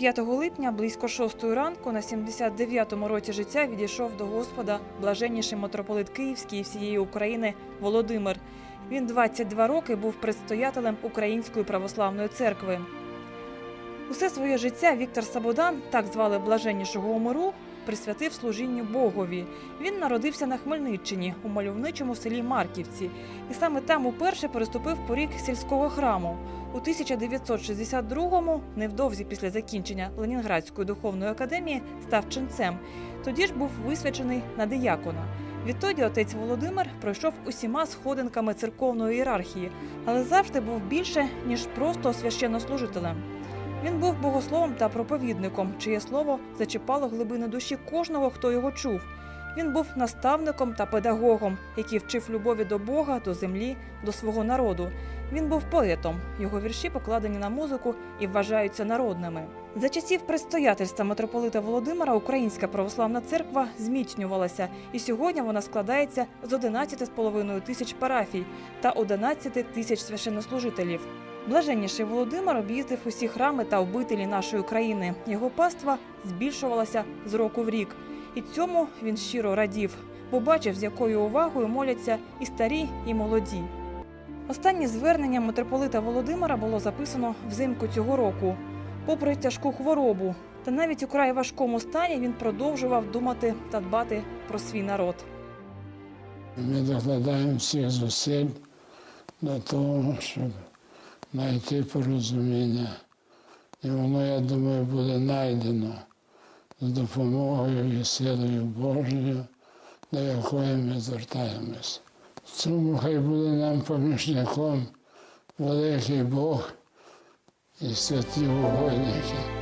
5 липня близько 6 ранку на 79-му році життя відійшов до Господа блаженніший митрополит Київський і всієї України Володимир. Він 22 роки був предстоятелем Української православної церкви. Усе своє життя Віктор Сабодан, так звали блаженнішого Омиру, присвятив служінню Богові. Він народився на Хмельниччині у мальовничому селі Марківці, і саме там уперше переступив поріг сільського храму. У 1962-му, невдовзі після закінчення Ленінградської духовної академії, став ченцем. Тоді ж був висвячений на диякона. Відтоді отець Володимир пройшов усіма сходинками церковної ієрархії, але завжди був більше ніж просто священнослужителем. Він був богословом та проповідником, чиє слово зачіпало глибини душі кожного, хто його чув. Він був наставником та педагогом, який вчив любові до Бога, до землі, до свого народу. Він був поетом. Його вірші покладені на музику і вважаються народними. За часів предстоятельства митрополита Володимира Українська православна церква зміцнювалася, і сьогодні вона складається з 11,5 тисяч парафій та 11 тисяч священнослужителів. Блаженніший Володимир об'їздив усі храми та обителі нашої країни. Його паства збільшувалася з року в рік, і цьому він щиро радів, бо бачив, з якою увагою моляться і старі, і молоді. Останнє звернення митрополита Володимира було записано взимку цього року. Попри тяжку хворобу, та навіть у край важкому стані він продовжував думати та дбати про свій народ. Ми докладаємо всіх зусиль до того, щоб знайти порозуміння. І воно, я думаю, буде знайдено з допомогою і силою Божою, до якої ми звертаємось. В цьому хай буде нам помічником великий Бог і святі угодники.